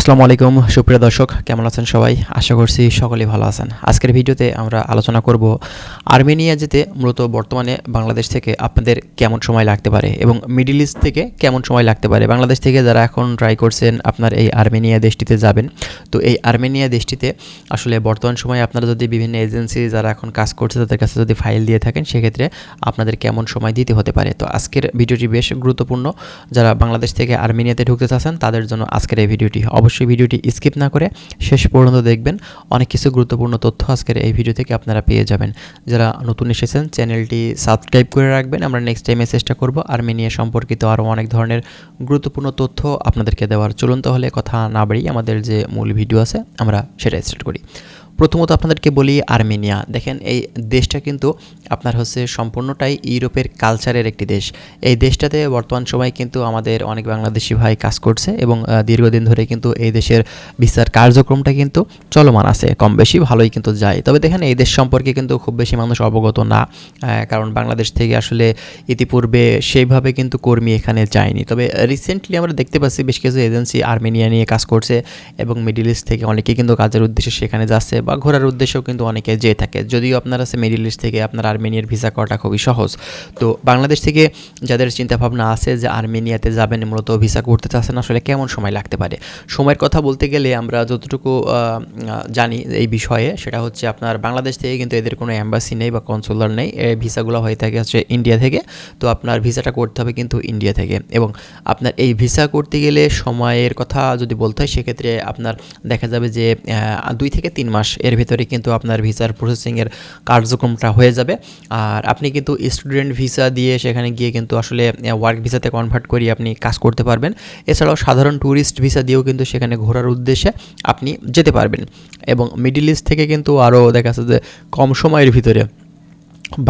আসসালামু আলাইকুম, সুপ্রিয় দর্শক, কেমন আছেন সবাই? আশা করছি সকলেই ভালো আছেন। আজকের ভিডিওতে আমরা আলোচনা করব আর্মেনিয়া যেতে মূলত বর্তমানে বাংলাদেশ থেকে আপনাদের কেমন সময় লাগতে পারে এবং মিডিল ইস্ট থেকে কেমন সময় লাগতে পারে। বাংলাদেশ থেকে যারা এখন ট্রাই করছেন আপনার এই আর্মেনিয়া দেশটিতে যাবেন, তো এই আর্মেনিয়া দেশটিতে আসলে বর্তমান সময়ে আপনারা যদি বিভিন্ন এজেন্সি যারা এখন কাজ করছে তাদের কাছে যদি ফাইল দিয়ে থাকেন, সেক্ষেত্রে আপনাদের কেমন সময় দিতে হতে পারে। তো আজকের ভিডিওটি বেশ গুরুত্বপূর্ণ। যারা বাংলাদেশ থেকে আর্মেনিয়াতে ঢুকতে চাচ্ছেন, তাদের জন্য আজকের এই ভিডিওটি অবশ্যই ভিডিওটি স্কিপ না করে শেষ পর্যন্ত দেখবেন। অনেক কিছু গুরুত্বপূর্ণ তথ্য আজকের এই ভিডিও থেকে আপনারা পেয়ে যাবেন। যারা নতুন এসেছেন, চ্যানেলটি সাবস্ক্রাইব করে রাখবেন। আমরা নেক্সট টাইমে চেষ্টা করব আর্মেনিয়া সম্পর্কিত আরও অনেক ধরনের গুরুত্বপূর্ণ তথ্য আপনাদেরকে দেওয়ার। চলুন তাহলে কথা না বাড়িয়ে আমাদের যে মূল ভিডিও আছে, আমরা সেটা স্টার্ট করি। প্রথমত আপনাদেরকে বলি আর্মেনিয়া। দেখেন, এই দেশটা কিন্তু আপনার হচ্ছে সম্পূর্ণটাই ইউরোপের কালচারের একটি দেশ। এই দেশটাতে বর্তমান সময় কিন্তু আমাদের অনেক বাংলাদেশি ভাই কাজ করছে এবং দীর্ঘদিন ধরে কিন্তু এই দেশের ভিসার কার্যক্রমটা কিন্তু চলমান আছে। কম বেশি ভালোই কিন্তু যায়। তবে দেখেন, এই দেশ সম্পর্কে কিন্তু খুব বেশি মানুষ অবগত না কারণ বাংলাদেশ থেকে আসলে ইতিপূর্বে সেইভাবে কিন্তু কর্মী এখানে যায়নি। তবে রিসেন্টলি আমরা দেখতে পাচ্ছি বেশ কিছু এজেন্সি আর্মেনিয়া নিয়ে কাজ করছে এবং মিডিল ইস্ট থেকে অনেকেই কিন্তু কাজের উদ্দেশ্যে সেখানে যাচ্ছে বা ঘোরার উদ্দেশ্যেও কিন্তু অনেকে যেয়ে থাকে। যদিও আপনার আছে মিডিল ইস্ট থেকে আপনার আর্মেনিয়ার ভিসা করাটা খুবই সহজ। তো বাংলাদেশ থেকে যাদের চিন্তাভাবনা আছে যে আর্মেনিয়াতে যাবেন, মূলত ভিসা করতে চাচ্ছেন, আসলে কেমন সময় লাগতে পারে? সময়ের কথা বলতে গেলে আমরা যতটুকু জানি এই বিষয়ে, সেটা হচ্ছে আপনার বাংলাদেশ থেকে কিন্তু এদের কোনো অ্যাম্বাসি নেই বা কনসুলার নেই। ভিসাগুলো হয়ে থাকে হচ্ছে ইন্ডিয়া থেকে। তো আপনার ভিসাটা করতে হবে কিন্তু ইন্ডিয়া থেকে। এবং আপনার এই ভিসা করতে গেলে সময়ের কথা যদি বলতে হয়, সেক্ষেত্রে আপনার দেখা যাবে যে দুই থেকে তিন মাস এর ভিতরে কিন্তু আপনার ভিসার প্রসেসিংয়ের কার্যক্রমটা হয়ে যাবে। আর আপনি কিন্তু স্টুডেন্ট ভিসা দিয়ে সেখানে গিয়ে কিন্তু আসলে ওয়ার্ক ভিসাতে কনভার্ট করিয়ে আপনি কাজ করতে পারবেন। এছাড়াও সাধারণ ট্যুরিস্ট ভিসা দিয়েও কিন্তু সেখানে ঘোরার উদ্দেশ্যে আপনি যেতে পারবেন। এবং মিডিল ইস্ট থেকে কিন্তু আরও দেখা যাচ্ছে যে কম সময়ের ভিতরে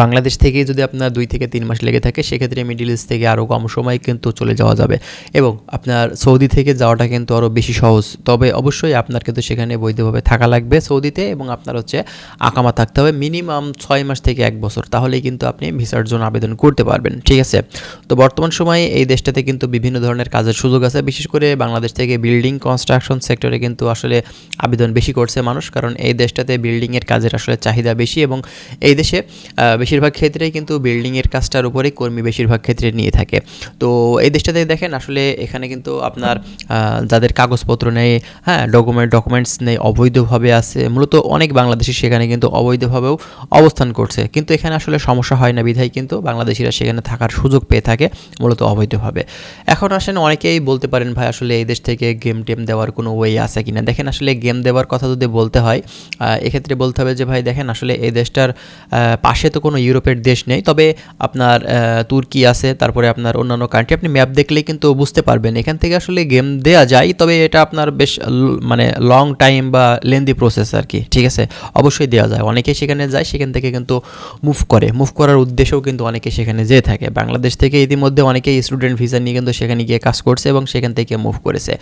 বাংলাদেশ থেকে যদি আপনার দুই থেকে তিন মাস লেগে থাকে, সেক্ষেত্রে মিডিল ইস্ট থেকে আরও কম সময় কিন্তু চলে যাওয়া যাবে। এবং আপনার সৌদি থেকে যাওয়াটা কিন্তু আরও বেশি সহজ। তবে অবশ্যই আপনার কিন্তু সেখানে বৈধভাবে থাকা লাগবে সৌদিতে এবং আপনার হচ্ছে আকামা থাকতে হবে মিনিমাম ছয় মাস থেকে এক বছর। তাহলেই কিন্তু আপনি ভিসার জন্য আবেদন করতে পারবেন। ঠিক আছে? তো বর্তমান সময়ে এই দেশটাতে কিন্তু বিভিন্ন ধরনের কাজের সুযোগ আছে। বিশেষ করে বাংলাদেশ থেকে বিল্ডিং কনস্ট্রাকশন সেক্টরে কিন্তু আসলে আবেদন বেশি করছে মানুষ। কারণ এই দেশটাতে বিল্ডিংয়ের কাজের আসলে চাহিদা বেশি এবং এই দেশে বেশিরভাগ ক্ষেত্রেই কিন্তু বিল্ডিংয়ের কাজটার উপরেই কর্মী বেশিরভাগ ক্ষেত্রে নিয়ে থাকে। তো এই দেশটাতে দেখেন আসলে এখানে কিন্তু আপনার যাদের কাগজপত্র নেই হ্যাঁ ডকুমেন্ট ডকুমেন্টস নেই, অবৈধভাবে আছে, মূলত অনেক বাংলাদেশি সেখানে কিন্তু অবৈধভাবেও অবস্থান করছে। কিন্তু এখানে আসলে সমস্যা হয় না বিধায় কিন্তু বাংলাদেশিরা সেখানে থাকার সুযোগ পেয়ে থাকে, মূলত অবৈধভাবে। এখন আসেন অনেকেই বলতে পারেন, ভাই, আসলে এই দেশ থেকে গেম টেম দেওয়ার কোনো ওয়ে আছে কিনা? দেখেন আসলে গেম দেওয়ার কথা যদি বলতে হয় এক্ষেত্রে বলতে হবে যে, ভাই, দেখেন আসলে এই দেশটার পাশে তো কোনো ইউরোপের দেশ নেই, তবে আপনার তুর্কি আছে, তারপরে আপনার অন্যান্য কান্ট্রি আপনি ম্যাপ দেখলেই কিন্তু বুঝতে পারবেন। এখান থেকে আসলে গেম দেওয়া যায়, তবে এটা আপনার বেশ মানে লং টাইম বা লেন্দি প্রসেস আর কি ঠিক আছে? অবশ্যই দেওয়া যায়। অনেকেই সেখানে যায়, সেখান থেকে কিন্তু মুভ করে। মুভ করার উদ্দেশ্যেও কিন্তু অনেকে সেখানে যেয়ে থাকে। বাংলাদেশ থেকে ইতিমধ্যে অনেকেই স্টুডেন্ট ভিসা নিয়ে কিন্তু সেখানে গিয়ে কাজ করছে এবং সেখান থেকে মুভ করেছে।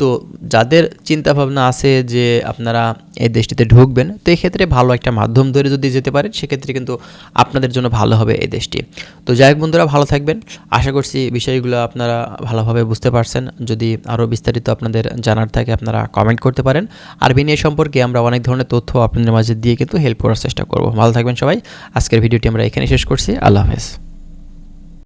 তো যাদের চিন্তা ভাবনা আছে যে আপনারা এই দেশটিতে ঢুকবেন, তো এক্ষেত্রে ভালো একটা মাধ্যম ধরে যদি যেতে পারেন, সেক্ষেত্রে কিন্তু আপনাদের জন্য ভালো হবে এই দেশটি। তো যাই হোক বন্ধুরা, ভালো থাকবেন। আশা করছি বিষয়গুলো আপনারা ভালোভাবে বুঝতে পারছেন। যদি আরও বিস্তারিত আপনাদের জানার থাকে, আপনারা কমেন্ট করতে পারেন। আর বিনিয়ে সম্পর্কে আমরা অনেক ধরনের তথ্য আপনাদের মাঝে দিয়ে কিন্তু হেল্প করার চেষ্টা করব। ভালো থাকবেন সবাই। আজকের ভিডিওটি আমরা এখানে শেষ করছি। আল্লাহ হাফেজ।